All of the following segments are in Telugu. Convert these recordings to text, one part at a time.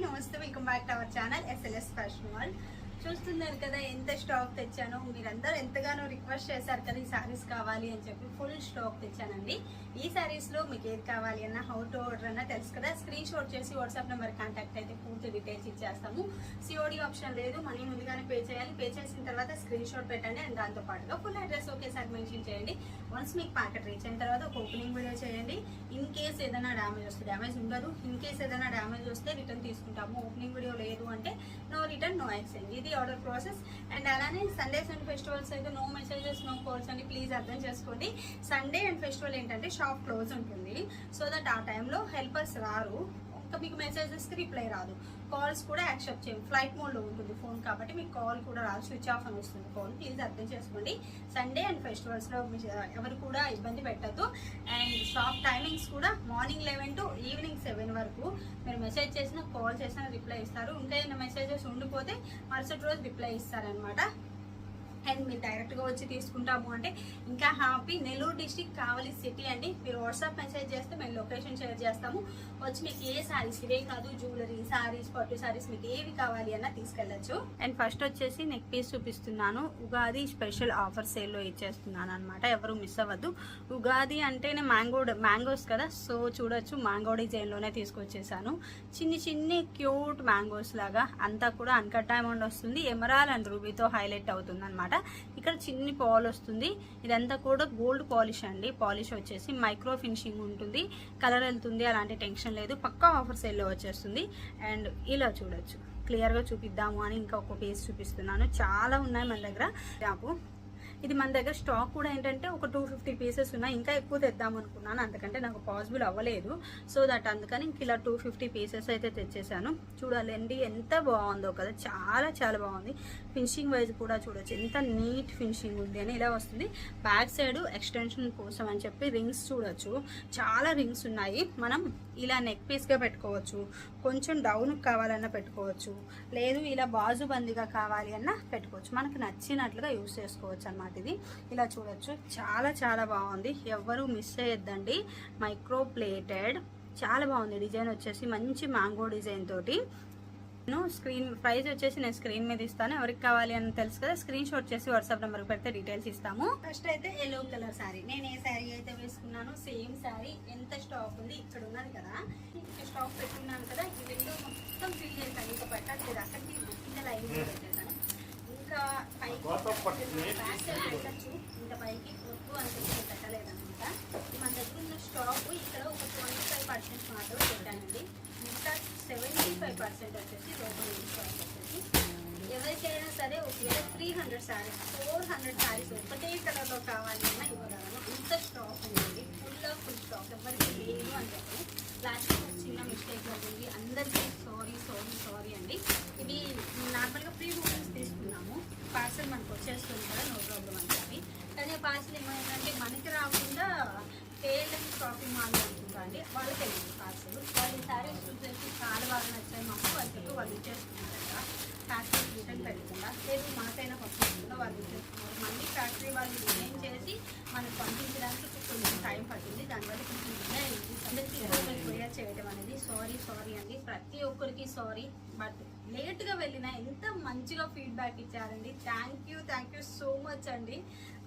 Namaste, welcome back to our channel SLS Fashion World. చూస్తున్నారు కదా ఎంత స్టాక్ తెచ్చానో. మీరందరూ ఎంతగానో రిక్వెస్ట్ చేశారు కదా ఈ సారీస్ కావాలి అని చెప్పి ఫుల్ స్టాక్ తెచ్చానండి. ఈ సారీస్లో మీకు ఏది కావాలి అన్న హౌ టు ఆర్డర్ అన్న తెలుసు కదా. స్క్రీన్ షాట్ చేసి వాట్సాప్ నెంబర్ కాంటాక్ట్ అయితే పూర్తి డీటెయిల్స్ ఇచ్చేస్తాము. సిఓడి ఆప్షన్ లేదు మనీ ముందుగానే పే చేయాలి. పే చేసిన తర్వాత స్క్రీన్ షాట్ పెట్టండి అండ్ దాంతోపాటుగా ఫుల్ అడ్రస్ ఒకేసారి మెన్షన్ చేయండి. వన్స్ మీకు ప్యాకెట్ రీచ్ అయిన తర్వాత ఒక ఓపెనింగ్ వీడియో చేయండి. ఇన్ కేస్ ఏదైనా డ్యామేజ్ వస్తే డ్యామేజ్ ఉండదు. ఇన్ కేస్ ఏదైనా డ్యామేజ్ వస్తే రిటర్న్ తీసుకుంటాము. ఓపెనింగ్ వీడియో లేదు అంటే నో రిటర్న్ నో ఎక్స్చేంజ్ ఇది ఆర్డర్ ప్రాసెస్ అండ్ అలానే సండేస్ అండ్ ఫెస్టివల్స్ అయితే నో మెసేజెస్ నో కాల్స్ అని ప్లీజ్ అర్థం చేసుకోండి. సండే అండ్ ఫెస్టివల్ ఏంటంటే షాప్ క్లోజ్ ఉంటుంది. సో దట్ ఆ టైంలో హెల్పర్స్ రారు. ఇంకా మీకు మెసేజెస్కి రిప్లై రాదు. కాల్స్ కూడా యాక్సెప్ట్ చేయం ఫ్లైట్ మోడ్లో ఉంటుంది ఫోన్ కాబట్టి మీకు కాల్ కూడా రాదు. స్విచ్ ఆఫ్ అని వస్తుంది ఫోన్ ప్లీజ్ అర్థం చేసుకోండి. సండే అండ్ ఫెస్టివల్స్లో ఎవరు కూడా ఇబ్బంది పెట్టద్దు. అండ్ షాప్ టైమింగ్స్ కూడా morning eleven to evening seven వరకు మీరు మెసేజ్ చేసినా కాల్ చేసినా రిప్లై ఇస్తారు. ఇంకా ఏమైనా మెసేజెస్ ఉండిపోతే మరుసటి రోజు రిప్లై ఇస్తారనమాట అండ్ మీరు డైరెక్ట్గా వచ్చి తీసుకుంటాము అంటే ఇంకా happy Nellore district Kavali city అండి. మీరు వాట్సాప్ మెసేజ్ చేస్తే మేము లొకేషన్ షేర్ చేస్తాము. వచ్చి మీకు ఏ శారీస్ ఇవే కాదు జ్యువెలరీ సారీస్ పట్టు శారీస్ మీకు ఏవి కావాలి అన్న తీసుకెళ్ళచ్చు. అండ్ ఫస్ట్ వచ్చేసి నెక్ పీస్ చూపిస్తున్నాను. ఉగాది స్పెషల్ ఆఫర్ సేల్లో ఇచ్చేస్తున్నాను అనమాట ఎవరు మిస్ అవ్వద్దు. ఉగాది అంటేనే మ్యాంగో మ్యాంగోస్ కదా. సో చూడొచ్చు మ్యాంగో డిజైన్లోనే తీసుకొచ్చేసాను. చిన్ని చిన్ని క్యూట్ మ్యాంగోస్ లాగా అంతా కూడా అన్కట్ డైమండ్ వస్తుంది. ఎమరాల్ అండ్ రూబీతో హైలైట్ అవుతుంది అనమాట ఇక్కడ చిన్ని పాల్ వస్తుంది. ఇదంతా కూడా గోల్డ్ పాలిష్ అండి. పాలిష్ వచ్చేసి మైక్రో ఫినిషింగ్ ఉంటుంది. కలర్ వెళ్తుంది అలాంటి టెన్షన్ లేదు. పక్కా ఆఫర్ సేల్లో వచ్చేస్తుంది. అండ్ ఇలా చూడొచ్చు. క్లియర్గా చూపిద్దాము అని ఇంకా ఒక పేజ్ చూపిస్తున్నాను. చాలా ఉన్నాయి మన దగ్గర. నాకు ఇది మన దగ్గర స్టాక్ కూడా ఏంటంటే ఒక టూ ఫిఫ్టీ పీసెస్ ఉన్నాయి. ఇంకా ఎక్కువ తెద్దాం అనుకున్నాను. అందుకంటే నాకు పాసిబుల్ అవ్వలేదు. సో దట్ అందుకని ఇంక ఇలా టూ ఫిఫ్టీ పీసెస్ అయితే తెచ్చేసాను. చూడాలండి ఎంత బాగుందో కదా. చాలా చాలా బాగుంది. ఫినిషింగ్ వైజ్ కూడా చూడొచ్చు. ఎంత నీట్ ఫినిషింగ్ ఉంది అని ఇలా వస్తుంది. బ్యాక్ సైడ్ ఎక్స్టెన్షన్ కోసం అని చెప్పి రింగ్స్ చూడొచ్చు. చాలా రింగ్స్ ఉన్నాయి. మనం ఇలా నెక్ పీస్గా పెట్టుకోవచ్చు కొంచెం డౌన్ కావాలన్నా పెట్టుకోవచ్చు లేదు ఇలా బాజుబందీగా కావాలి అన్నా పెట్టుకోవచ్చు. మనకు నచ్చినట్లుగా యూస్ చేసుకోవచ్చు అనమాట ఇది. ఇలా చూడొచ్చు. చాలా చాలా బాగుంది. ఎవ్వరూ మిస్ చేయొద్దండి. మైక్రో ప్లేటెడ్ చాలా బాగుంది. డిజైన్ వచ్చేసి మంచి మ్యాంగో డిజైన్ తోటి. నేను స్క్రీన్ ప్రైస్ వచ్చేసి నేను స్క్రీన్ మీద ఇస్తాను. ఎవరికి కావాలి అని తెలుసు కదా స్క్రీన్ షాట్ చేసి వాట్సాప్ నెంబర్ పెడితే డీటెయిల్స్ ఇస్తాము. ఫస్ట్ అయితే ఎల్లో కలర్ శారీ నేను ఏ శారీ అయితే వేసుకున్నాను సేమ్ శారీ ఎంత స్టాక్ ఉంది? ఇక్కడ ఉన్నది కదా. స్టాక్ పెట్టుకున్నాను కదా ఈ విండో మొత్తం ఫిల్ చేశాను ఇంకా పెట్టట్లేదు అక్కడికి కింద లైన్ పెట్టేసాను ఇంకా పైకి బ్యాక్ సైడ్ పెట్టచ్చు. ఇంకా పైకి వద్దు అని చెప్పి పెట్టలేదు అనమాట మన దగ్గర ఉన్న స్టాక్ ఇక్కడ ఒక ట్వంటీ ఫైవ్ పర్సెంట్ మాత్రమే పెట్టానండి. పర్సెంట్ వచ్చేసి లోపల స్టాక్ వచ్చేసి ఎవరికైనా సరే ఒకవేళ three hundred saris four hundred saris ఒకటే కలర్లో కావాలి అన్నా ఇవ్వగలను. అంత స్టాక్ ఉంది ఫుల్ ఆఫ్ ఫుల్ స్టాక్ ఎవరికి లేదు అని చెప్పి ప్లాస్టిక్ చిన్న మిస్టేక్ అవుతుంది అందరికీ సారీ సారీ సారీ అండి. ఇవి నార్మల్గా ప్రీ బుకింగ్స్ తీసుకున్నాము. పార్సల్ మనకు వచ్చేస్తుంది కదా నో ప్రాబ్లం అని చెప్పి. కానీ పార్సల్ ఏమైందంటే మనకి రాకుండా కేఎల్ఎం షాపింగ్ మాల్ అండి వాళ్ళకి వెళ్ళింది పార్సల్ వాళ్ళు ఈ చూసేసి చాలా బాగా నచ్చాయి మాకు. వాళ్ళు చెప్పి వాళ్ళు ఫ్యాక్టరీ రిటర్న్ పెట్టకుండా లేదు మనకైనా పంపించకుండా వాళ్ళు ఇచ్చేసుకున్నారు. మళ్ళీ ఫ్యాక్టరీ వాళ్ళు డిజైన్ చేసి మనకు పంపించడానికి కొంచెం టైం పట్టింది. దానివల్ల కొంచెం డిలే అయింది. అందరికీ గూగుల్ కొరియర్ చేయడం అనేది సారీ సారీ అండి. ప్రతి ఒక్కరికి సారీ. బట్ లేట్గా వెళ్ళినా ఎంత మంచిగా ఫీడ్బ్యాక్ ఇచ్చారండి. Thank you thank you so much అండి.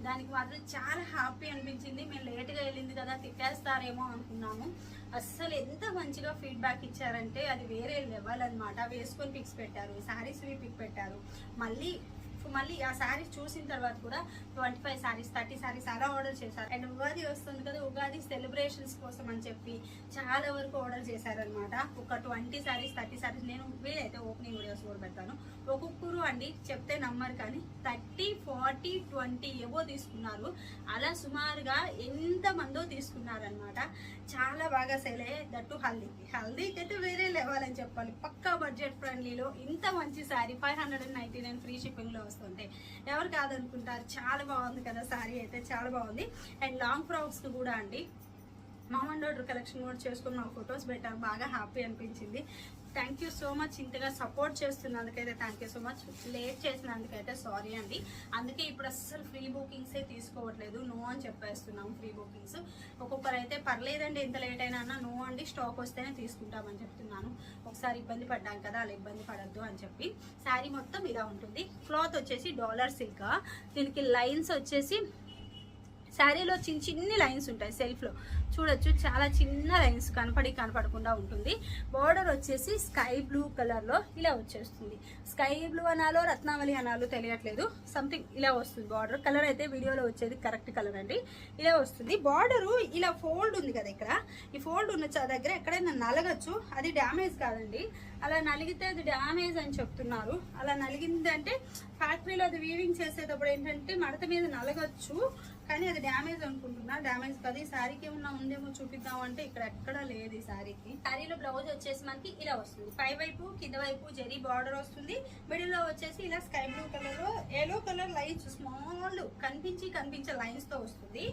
దానికి మాత్రం చాలా హ్యాపీ అనిపించింది. మేము లేట్గా వెళ్ళింది కదా తిట్టేస్తారేమో అనుకున్నాము. అస్సలు ఎంత మంచిగా ఫీడ్బ్యాక్ ఇచ్చారంటే అది వేరే లెవెల్ అనమాట వేసుకొని పిక్స్ పెట్టారు శారీస్ పిక్ పెట్టారు. మళ్ళీ మళ్ళీ ఆ శారీస్ చూసిన తర్వాత కూడా twenty five saris thirty saris అలా ఆర్డర్ చేశారు. అండ్ ఉగాది వస్తుంది కదా ఉగాది సెలబ్రేషన్స్ కోసం అని చెప్పి చాలా వరకు ఆర్డర్ చేశారనమాట ఒక ట్వంటీ శారీస్ థర్టీ శారీస్ నేను వీలైతే ఓపెనింగ్ వీడియోస్ కూడా పెడతాను. ఒక్కొక్కరు అండి చెప్తే నమ్మరు కానీ థర్టీ ఫార్టీ ట్వంటీ ఏవో తీసుకున్నారు. అలా సుమారుగా ఎంత మందో తీసుకున్నారనమాట చాలా బాగా సేల్ అయ్యాయి. దట్టు హల్దీకి. హల్దీకి అయితే వేరే లెవెల్ అని చెప్పాలి. పక్కా బడ్జెట్ ఫ్రెండ్లీలో ఇంత మంచి sari five hundred and ninety nine free షిప్పింగ్లో వస్తుంది. వస్తుంది. ఎవరు కాదనుకుంటారు? చాలా బాగుంది కదా శారీ అయితే చాలా బాగుంది. అండ్ లాంగ్ ఫ్రాక్స్కి కూడా అండి. మామూలు ఆర్డర్ కలెక్షన్ కూడా చేసుకుని మా ఫొటోస్ పెట్టాను బాగా హ్యాపీ అనిపించింది. థ్యాంక్ యూ సో మచ్ ఇంతగా support చేస్తున్నందుకైతే thank you so much. Late చేసినందుకైతే sorry అండి. అందుకే ఇప్పుడు అస్సలు ఫ్రీ బుకింగ్సే తీసుకోవట్లేదు. నో అని చెప్పేస్తున్నాం ఫ్రీ బుకింగ్స్. ఒక్కొక్కరు అయితే పర్లేదండి ఎంత లేట్ అయినా అన్న నో అండి స్టాక్ వస్తేనే తీసుకుంటామని చెప్తున్నాను. ఒకసారి ఇబ్బంది పడ్డాం కదా అలా ఇబ్బంది పడద్దు అని చెప్పి. శారీ మొత్తం ఇలా ఉంటుంది. క్లాత్ వచ్చేసి డాలర్ సిల్క్. దీనికి లైన్స్ వచ్చేసి శారీలో చిన్న చిన్ని లైన్స్ ఉంటాయి సెల్ఫ్లో. చూడొచ్చు. చాలా చిన్న లైన్స్ కనపడి కనపడకుండా ఉంటుంది. బార్డర్ వచ్చేసి స్కై బ్లూ కలర్లో ఇలా వచ్చేస్తుంది. స్కై బ్లూ అనాలో రత్నావళి అనాలో తెలియట్లేదు. సంథింగ్ ఇలా వస్తుంది బార్డర్. కలర్ అయితే వీడియోలో వచ్చేది కరెక్ట్ కలర్ అండి. ఇలా వస్తుంది. బార్డరు ఇలా ఫోల్డ్ ఉంది కదా ఇక్కడ. ఈ ఫోల్డ్ ఉన్న దగ్గర ఎక్కడైనా నలగచ్చు. అది డ్యామేజ్ కాదండి. అలా నలిగితే అది డ్యామేజ్ అని చెప్తున్నారు. అలా నలిగింది అంటే ఫ్యాక్టరీలో అది వీవింగ్ చేసేటప్పుడు ఏంటంటే మడత మీద నలగచ్చు. కానీ అది డ్యామేజ్ అనుకుంటున్నా. డ్యామేజ్ కాదు. ఈ శారీకి ఏమన్నా ఉందేమో చూపిద్దాం అంటే ఇక్కడ ఎక్కడా లేదు ఈ శారీకి. శారీలో బ్లౌజ్ వచ్చేసి మనకి ఇలా వస్తుంది. పై వైపు కింద వైపు జరీ బార్డర్ వస్తుంది. మిడిల్లో వచ్చేసి ఇలా స్కై బ్లూ కలర్లో ఎల్లో కలర్ లైన్స్ స్మాల్ కనిపించి కనిపించే లైన్స్తో వస్తుంది.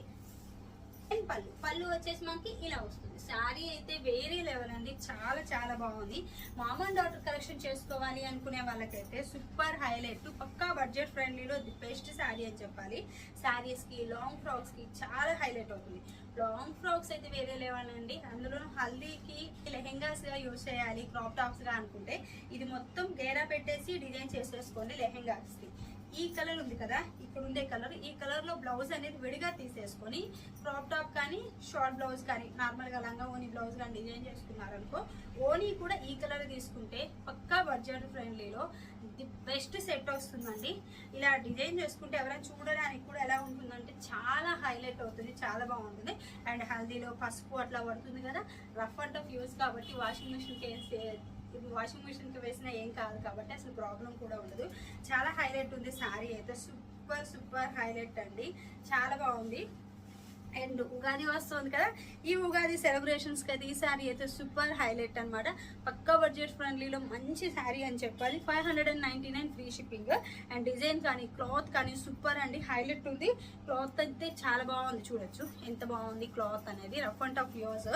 అండ్ పళ్ళు. పళ్ళు వచ్చేసి మనకి ఇలా వస్తుంది. శారీ అయితే వేరే లెవెల్ అండి. చాలా చాలా బాగుంది. మామ డాటర్ కలెక్షన్ చేసుకోవాలి అనుకునే వాళ్ళకైతే సూపర్ హైలైట్ పక్కా బడ్జెట్ ఫ్రెండ్లీలో ది బెస్ట్ శారీ అని చెప్పాలి. శారీస్కి లాంగ్ ఫ్రాక్స్కి చాలా హైలైట్ అవుతుంది. లాంగ్ ఫ్రాక్స్ అయితే వేరే లెవెల్ అండి. అందులో హల్దీకి లెహెంగాస్గా యూజ్ చేయాలి క్రాప్ టాప్స్గా అనుకుంటే. ఇది మొత్తం గేరా పెట్టేసి డిజైన్ చేసేసుకోండి లెహెంగాస్కి. ఈ కలర్ ఉంది కదా ఇక్కడ ఉండే కలర్. ఈ కలర్లో బ్లౌజ్ అనేది విడిగా తీసేసుకొని క్రాప్ టాప్ కానీ షార్ట్ బ్లౌజ్ కానీ నార్మల్గా లంగా ఓనీ బ్లౌజ్ కానీ డిజైన్ చేసుకున్నారు అనుకో ఓనీ కూడా ఈ కలర్ తీసుకుంటే పక్కా బడ్జెట్ ఫ్రెండ్లీలో ది బెస్ట్ సెట్ వస్తుందండి. ఇలా డిజైన్ చేసుకుంటే ఎవరైనా చూడడానికి కూడా ఎలా ఉంటుందంటే చాలా హైలైట్ అవుతుంది చాలా బాగుంటుంది. అండ్ హల్దీలో పసుపు అట్లా పడుతుంది కదా రఫ్ అండ్ టఫ్ యూస్ కాబట్టి వాషింగ్ మిషన్కి వేస్తే వాషింగ్ మిషన్కి వేసినా ఏం కాదు కాబట్టి అసలు ప్రాబ్లం కూడా ఉండదు. చాలా హైలైట్ ఉంది. శారీ అయితే సూపర్ సూపర్ హైలైట్ అండి. చాలా బాగుంది. అండ్ ఉగాది వస్తుంది కదా ఈ ఉగాది సెలబ్రేషన్స్ కదా ఈ శారీ అయితే సూపర్ హైలైట్ అన్నమాట. పక్కా బడ్జెట్ ఫ్రెండ్లీలో మంచి శారీ అని చెప్పాలి. Five hundred and ninety nine free shipping and design కానీ క్లాత్ కానీ సూపర్ అండి. హైలైట్ ఉంది. క్లాత్ అయితే చాలా బాగుంది చూడొచ్చు. ఎంత బాగుంది క్లాత్ అనేది. రఫ్ అండ్ టఫ్ యూస్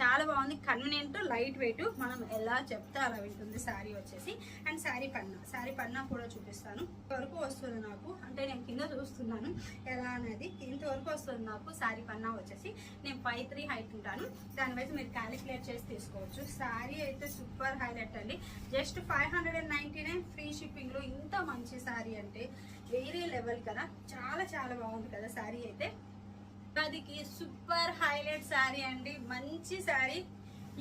చాలా బాగుంది. కన్వీనియంట్ లైట్ వెయిట్ మనం ఎలా చెప్తే అలా ఉంటుంది శారీ వచ్చేసి. అండ్ శారీ పన్నా. శారీ పన్నా కూడా చూపిస్తాను. వరకు వస్తుంది నాకు? అంటే నేను కింద చూస్తున్నాను. ఎలా అనేది. ఇంతవరకు వస్తుంది నాకు? శారీ కన్నా వచ్చేసి నేను ఫైవ్ త్రీ హైట్ ఉంటాను. దాని వైపు మీరు క్యాలిక్యులేట్ చేసి తీసుకోవచ్చు. శారీ అయితే సూపర్ హైలైట్ అండి. Just five hundred and ninety nine free షిప్పింగ్లో ఇంత మంచి శారీ అంటే వేరే లెవెల్ కదా. చాలా చాలా బాగుంది కదా శారీ అయితే. ఉగాదికి సూపర్ హైలైట్ శారీ అండి. మంచి శారీ.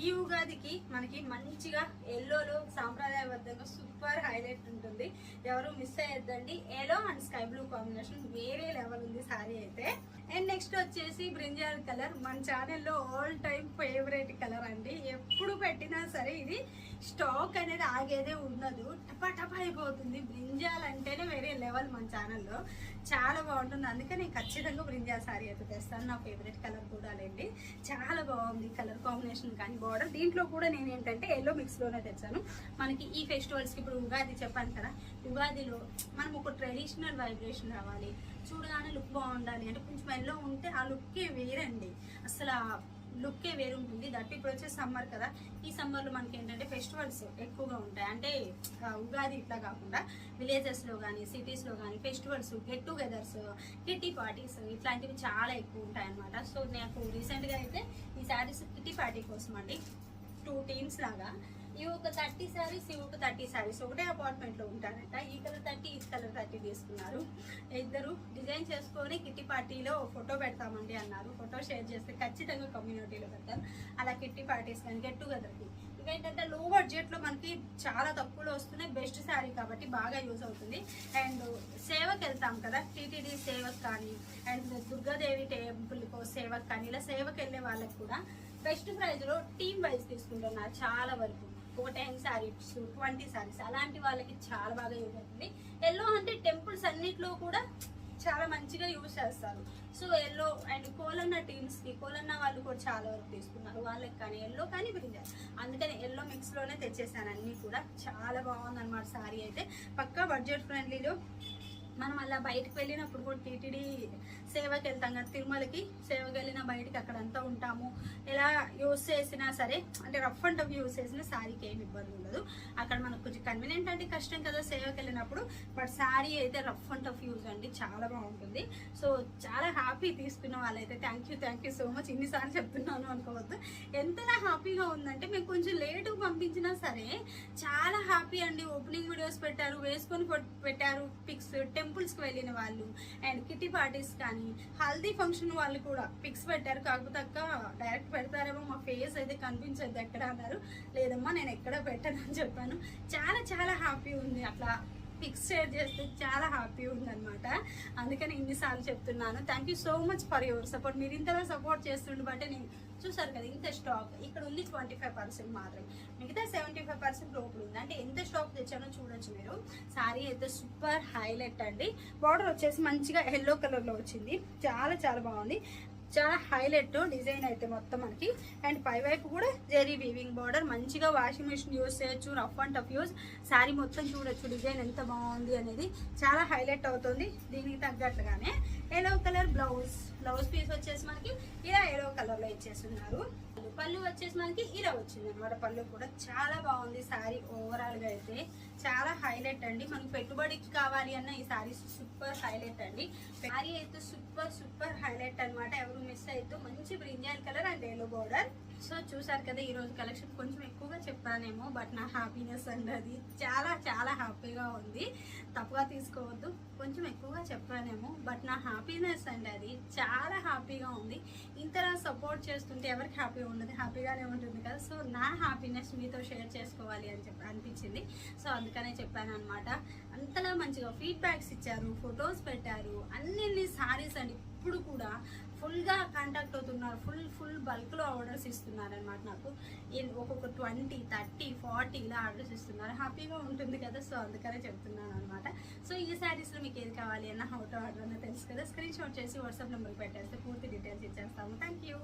ఈ ఉగాదికి మనకి మంచిగా ఎల్లోలో సాంప్రదాయబద్ధంగా సూపర్ హైలైట్ ఉంటుంది. ఎవరు miss అయ్యొద్దండి. Yellow and sky blue combination వేరే లెవెల్ ఉంది శారీ అయితే. అండ్ నెక్స్ట్ వచ్చేసి బ్రింజాల్ కలర్. మన ఛానల్లో ఆల్ టైమ్ ఫేవరెట్ కలర్ అండి. ఎప్పుడు పెట్టినా సరే ఇది స్టాక్ అనేది ఆగేదే ఉండదు టపా అయిపోతుంది. బ్రింజాల్ అంటేనే వేరే లెవెల్ మన ఛానల్లో. చాలా బాగుంటుంది. అందుకే నేను ఖచ్చితంగా బ్రింజాల్ సారీ అయితే తెస్తాను. నా ఫేవరెట్ కలర్ కూడా లేండి చాలా బాగుంది కలర్ కాంబినేషన్ కానీ బార్డర్. దీంట్లో కూడా నేను ఏంటంటే ఎల్లో మిక్స్లోనే తెచ్చాను. మనకి ఈ ఫెస్టివల్స్కి ఇప్పుడు ఉగాది చెప్పాను కదా. ఉగాదిలో మనం ఒక ట్రెడిషనల్ వైబ్రేషన్ రావాలి. చూడగానే లుక్ బాగుండాలి. అంటే కొంచెం ఎల్లో ఉంటే ఆ లుక్కే వేరండి. అసలు లుక్కే వేరు ఉంటుంది దట్ ఇప్పుడు వచ్చే సమ్మర్ కదా. ఈ సమ్మర్లో మనకి ఏంటంటే ఫెస్టివల్స్ ఎక్కువగా ఉంటాయి. అంటే ఉగాది ఇట్లా కాకుండా విలేజెస్లో కానీ సిటీస్లో కానీ festivals get togethers kitty parties ఇట్లాంటివి చాలా ఎక్కువ ఉంటాయి అన్నమాట సో నాకు రీసెంట్గా అయితే ఈ శారీస్ కిట్టి పార్టీ కోసం అండి టూ టీమ్స్ లాగా ఈ ఒక థర్టీ శారీస్ ఈ ఒక థర్టీ శారీస్ ఒకటే అపార్ట్మెంట్లో ఉంటారట. ఈ కలర్ థర్టీ ఈ కలర్ థర్టీ తీసుకున్నారు. ఇద్దరు డిజైన్ చేసుకొని కిట్టి పార్టీలో ఫోటో పెడతామండి అన్నారు. ఫోటో షేర్ చేస్తే ఖచ్చితంగా కమ్యూనిటీలో పెడతాం అలా కిట్టి పార్టీస్ కానీ గెట్ టుగెదర్కి ఇవేంటంటే లో బడ్జెట్లో మనకి చాలా తక్కువలో వస్తున్నాయి. బెస్ట్ శారీ కాబట్టి బాగా యూజ్ అవుతుంది. అండ్ సేవకి వెళ్తాం కదా. టీటీడీ సేవకు కానీ అండ్ దుర్గాదేవి టెంపుల్ సేవకు కానీ ఇలా సేవకి వెళ్ళే వాళ్ళకి కూడా బెస్ట్ ప్రైజ్లో టీమ్ వైజ్ తీసుకుంటున్నారు చాలా వరకు. ఒక టెన్ శారీస్ ట్వంటీ శారీస్ అలాంటి వాళ్ళకి చాలా బాగా యూజ్ అవుతుంది. ఎల్లో అంటే టెంపుల్స్ అన్నిట్లో కూడా చాలా మంచిగా యూజ్ చేస్తారు. సో ఎల్లో అండ్ కోలన్న టీమ్స్కి కోలన్న వాళ్ళు కూడా చాలా వరకు తీసుకున్నారు. వాళ్ళకి కానీ ఎల్లో కానీ బ్రింజాల్ అందుకని ఎల్లో మిక్స్లోనే తెచ్చేసాను అన్ని కూడా. చాలా బాగుందన్నమాట శారీ అయితే. పక్కా బడ్జెట్ ఫ్రెండ్లీలో మనం అలా బయటకు వెళ్ళినప్పుడు కూడా టీటీడీ సేవకి వెళ్తాం కదా తిరుమలకి సేవకి వెళ్ళిన బయటికి అక్కడంతా ఉంటాము. ఎలా యూస్ చేసినా సరే అంటే రఫ్ అండ్ టఫ్ యూస్ చేసినా శారీకి ఏమి ఇబ్బంది ఉండదు. అక్కడ మనకు కొంచెం కన్వీనియంట్ అంటే కష్టం కదా సేవకి వెళ్ళినప్పుడు బట్ శారీ అయితే రఫ్ అండ్ టఫ్ యూజ్ అండి చాలా బాగుంటుంది. సో చాలా హ్యాపీ తీసుకున్న వాళ్ళైతే thank you thank you so much ఇన్నిసార్లు చెప్తున్నాను అనుకోవద్దు. ఎంతలా హ్యాపీగా ఉందంటే మేము కొంచెం లేటుగా పంపించినా సరే చాలా హ్యాపీ అండి. ఓపెనింగ్ వీడియోస్ పెట్టారు వేసుకొని పెట్టారు పిక్స్ టెంపుల్స్కి వెళ్ళిన వాళ్ళు. అండ్ కిటీ పార్టీస్ కానీ హల్దీ ఫంక్షన్ వాళ్ళు కూడా పిక్స్ పెట్టారు. కాకపోతే అక్క డైరెక్ట్ పెడతారేమో మా ఫేస్ అయితే కనిపించద్దు ఎక్కడ అన్నారు. లేదమ్మా నేను ఎక్కడ పెట్టను అని చెప్పాను. చాలా చాలా హ్యాపీ ఉంది. అట్లా పిక్స్ షేర్ చేస్తే చాలా హ్యాపీ ఉందన్నమాట. అందుకని ఇన్నిసార్లు చెప్తున్నాను. Thank you so much for your support మీరు ఇంతగా సపోర్ట్ చేస్తుండే బట్టే నేను చూసారు కదా ఇంత స్టాక్ ఇక్కడ ఉంది ట్వంటీ ఫైవ్ పర్సెంట్ మాత్రం. మిగతా సెవెంటీ ఫైవ్ పర్సెంట్ లోపల ఉంది. అంటే ఎంత స్టాక్ తెచ్చానో చూడొచ్చు మీరు. సారీ అయితే సూపర్ హైలైట్ అండి. బార్డర్ వచ్చేసి మంచిగా ఎల్లో కలర్లో వచ్చింది. చాలా చాలా బాగుంది. చాలా హైలైట్ డిజైన్ అయితే మొత్తం మనకి. అండ్ పై వైపు కూడా జెరీ వీవింగ్ బార్డర్ మంచిగా వాషింగ్ మిషన్ యూస్ చేయొచ్చు rough and tough use sari మొత్తం చూడొచ్చు డిజైన్ ఎంత బాగుంది అనేది చాలా హైలైట్ అవుతుంది దీనికి తగ్గట్లుగానే. Yellow colour blouse blouse piece వచ్చేసి మనకి ఇలా ఎల్లో కలర్లో ఇచ్చేస్తున్నారు. పళ్ళు వచ్చేసి మనకి ఇలా వచ్చింది అనమాట పళ్ళు కూడా చాలా బాగుంది. శారీ ఓవరాల్గా అయితే చాలా హైలైట్ అండి. మనకి పెట్టుబడికి కావాలి అన్న ఈ శారీ సూపర్ హైలైట్ అండి. శారీ అయితే సూపర్ సూపర్ హైలైట్ అన్నమాట. ఎవరు మిస్ అయితే మంచి brinjal colour and yellow border so చూసారు కదా ఈరోజు కలెక్షన్ కొంచెం ఎక్కువగా చెప్పానేమో బట్ నా హ్యాపీనెస్ అండి అది చాలా చాలా హ్యాపీగా ఉంది. తప్పుగా తీసుకోవద్దు కొంచెం ఎక్కువగా చెప్పానేమో బట్ నా హ్యాపీనెస్ అండి అది చాలా హ్యాపీగా ఉంది. ఇంతలా సపోర్ట్ చేస్తుంటే ఎవరికి హ్యాపీ ఉండదు? హ్యాపీగానే ఉంటుంది కదా. సో నా హ్యాపీనెస్ మీతో షేర్ చేసుకోవాలి అని చెప్పి అనిపించింది. సో అందుకనే చెప్పాను అనమాట అంతలా మంచిగా ఫీడ్బ్యాక్స్ ఇచ్చారు ఫొటోస్ పెట్టారు అన్ని సారీస్ అండి. ఇప్పుడు కూడా ఫుల్గా కాంటాక్ట్ అవుతున్నారు. ఫుల్ ఫుల్ బల్క్లో ఆర్డర్స్ ఇస్తున్నారు అనమాట నాకు ఒక్కొక్క ట్వంటీ థర్టీ ఫార్టీ ఇలా ఆర్డర్స్ ఇస్తున్నారు. హ్యాపీగా ఉంటుంది కదా సో అందుకనే చెప్తున్నాను అనమాట సో ఈ శారీస్లో మీకు ఏది కావాలి అన్న హౌ టు ఆర్డర్ అన్న తెలుసు కదా? స్క్రీన్ షాట్ చేసి వాట్సాప్ నెంబర్ పెట్టేస్తే పూర్తి డీటెయిల్స్ ఇచ్చేస్తాము. Thank you